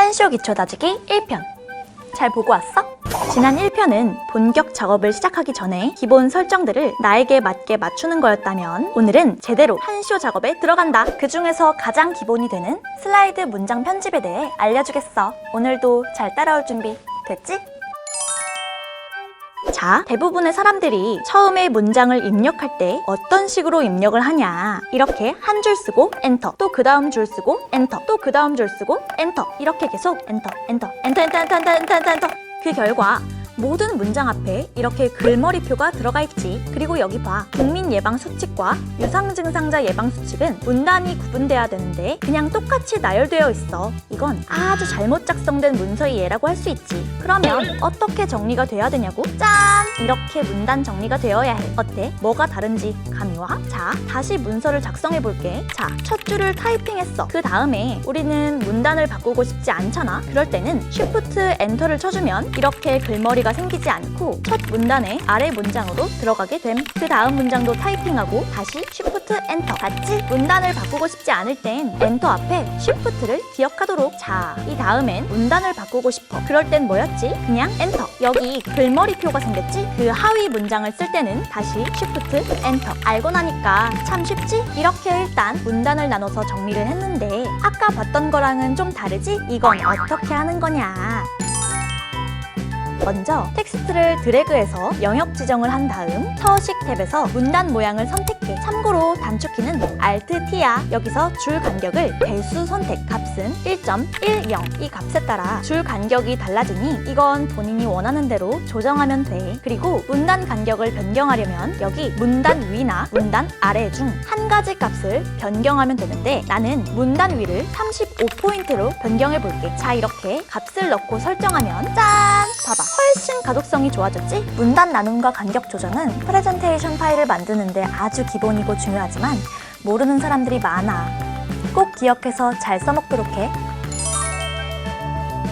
한쇼 기초 다지기 1편. 잘 보고 왔어? 지난 1편은 본격 작업을 시작하기 전에 기본 설정들을 나에게 맞게 맞추는 거였다면 오늘은 제대로 한쇼 작업에 들어간다. 그 중에서 가장 기본이 되는 슬라이드 문장 편집에 대해 알려주겠어. 오늘도 잘 따라올 준비 됐지? 자, 대부분의 사람들이 처음에 문장을 입력할 때 어떤 식으로 입력을 하냐. 이렇게 한 줄 쓰고 엔터, 또 그 다음 줄 쓰고 엔터, 또 그 다음 줄 쓰고 엔터. 이렇게 계속 엔터, 엔터, 엔터, 엔터, 엔터, 엔터, 엔터, 엔터, 엔터. 그 결과 모든 문장 앞에 이렇게 글머리표가 들어가 있지. 그리고 여기 봐. 국민 예방 수칙과 유상 증상자 예방 수칙은 문단이 구분돼야 되는데 그냥 똑같이 나열되어 있어. 이건 아주 잘못 작성된 문서의 예라고 할 수 있지. 그러면 어떻게 정리가 돼야 되냐고? 짠! 이렇게 문단 정리가 되어야 해. 어때? 뭐가 다른지 감이 와? 자, 다시 문서를 작성해 볼게. 자, 첫 줄을 타이핑했어. 그 다음에 우리는 문단을 바꾸고 싶지 않잖아. 그럴 때는 Shift 엔터를 쳐주면 이렇게 글머리가 생기지 않고 첫 문단의 아래 문장으로 들어가게 됨. 그 다음 문장도 타이핑하고 다시 Shift 엔터. 같이 문단을 바꾸고 싶지 않을 땐 엔터 앞에 Shift를 기억하도록. 자, 이 다음엔 문단을 바꾸고 싶어. 그럴 땐 뭐였지? 그냥 엔터. 여기 글머리표가 생겼지? 그 하위 문장을 쓸 때는 다시 Shift 엔터. 알고 나니까 참 쉽지? 이렇게 일단 문단을 나눠서 정리를 했는데 아까 봤던 거랑은 좀 다르지? 이건 어떻게 하는 거냐? 먼저 텍스트를 드래그해서 영역 지정을 한 다음 서식 탭에서 문단 모양을 선택해. 참고로 단축키는 Alt T야. 여기서 줄 간격을 배수 선택 값은 1.10 이 값에 따라 줄 간격이 달라지니 이건 본인이 원하는 대로 조정하면 돼. 그리고 문단 간격을 변경하려면 여기 문단 위나 문단 아래 중 한 가지 값을 변경하면 되는데 나는 문단 위를 35포인트로 변경해 볼게. 자 이렇게 값을 넣고 설정하면 짠! 봐봐. 훨씬 가독성이 좋아졌지? 문단 나눔과 간격 조정은 프레젠테이션 파일을 만드는데 아주 기본이고 중요하지만 모르는 사람들이 많아. 꼭 기억해서 잘 써먹도록 해.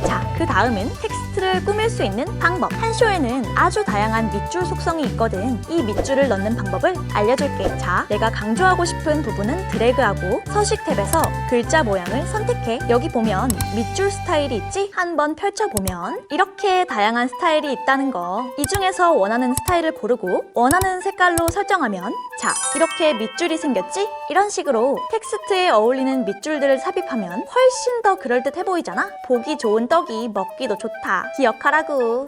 자, 그 다음은 텍스트 를 꾸밀 수 있는 방법. 한쇼에는 아주 다양한 밑줄 속성이 있거든. 이 밑줄을 넣는 방법을 알려줄게. 자, 내가 강조하고 싶은 부분은 드래그하고 서식 탭에서 글자 모양을 선택해. 여기 보면 밑줄 스타일이 있지? 한번 펼쳐보면 이렇게 다양한 스타일이 있다는 거. 이 중에서 원하는 스타일을 고르고 원하는 색깔로 설정하면 자, 이렇게 밑줄이 생겼지? 이런 식으로 텍스트에 어울리는 밑줄들을 삽입하면 훨씬 더 그럴듯해 보이잖아? 보기 좋은 떡이 먹기도 좋다. 기억하라고.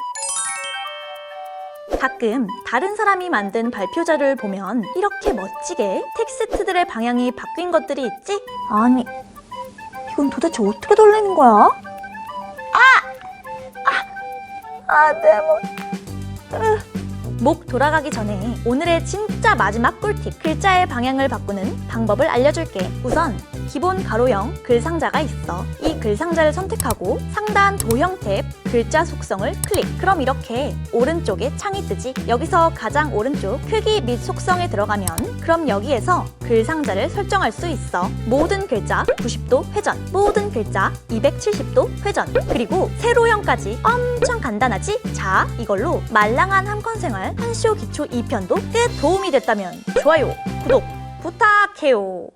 가끔 다른 사람이 만든 발표자를 보면 이렇게 멋지게 텍스트들의 방향이 바뀐 것들이 있지? 아니, 이건 도대체 어떻게 돌리는 거야? 아! 아! 아, 내 목. 목 돌아가기 전에 오늘의 진짜 마지막 꿀팁. 글자의 방향을 바꾸는 방법을 알려줄게. 우선 기본 가로형 글 상자가 있어. 이 글 상자를 선택하고 상단 도형 탭 글자 속성을 클릭. 그럼 이렇게 오른쪽에 창이 뜨지. 여기서 가장 오른쪽 크기 및 속성에 들어가면 그럼 여기에서 글 상자를 설정할 수 있어. 모든 글자 90도 회전 모든 글자 270도 회전. 그리고 세로형까지 엄청 간단하지? 자 이걸로 말랑한 함권생활 한쇼 기초 2편도 끝 도움이 됐다면 좋아요 구독 부탁해요